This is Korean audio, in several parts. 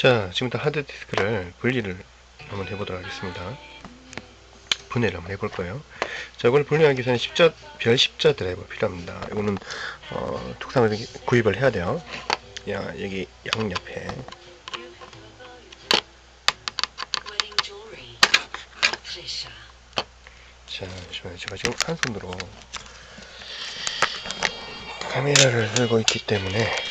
자, 지금부터 하드디스크를 분리를 한번 해보도록 하겠습니다. 분해를 한번 해볼 거예요. 자, 이걸 분리하기 전에 십자, 별 십자 드라이버 필요합니다. 이거는, 어, tuk상을 구입을 해야 돼요. 야, 여기 양옆에. 자, 잠시만요. 제가 지금 한 손으로 카메라를 들고 있기 때문에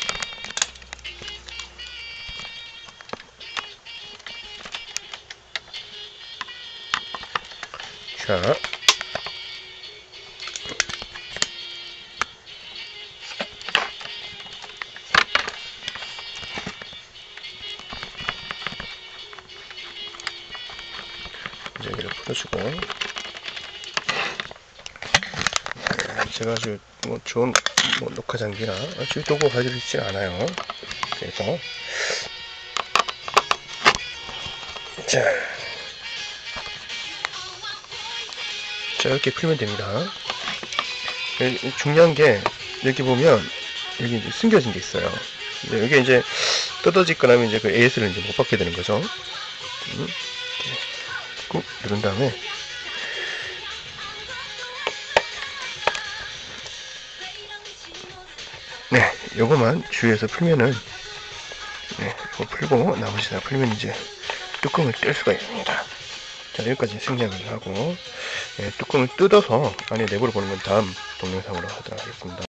자, 이제 여기를 풀어주고. 제가 아주 뭐 좋은 뭐 녹화 장비나 아주 도구 가지고 있지 않아요. 그래서. 자, 자 이렇게 풀면 됩니다. 예, 중요한 게 여기 보면 여기 이제 숨겨진 게 있어요. 여기 이제 뜯어질 거라면 이제 그 AS를 이제 못 받게 되는 거죠. 음, 꾹 누른 다음에 네, 요거만 주위에서 풀면은 네, 풀고 나머지 다 풀면 이제 뚜껑을 뗄 수가 있습니다. 자, 여기까지 생략을 하고 예, 뚜껑을 뜯어서 안에 내부를 보는 건 다음 동영상으로 하도록 하겠습니다.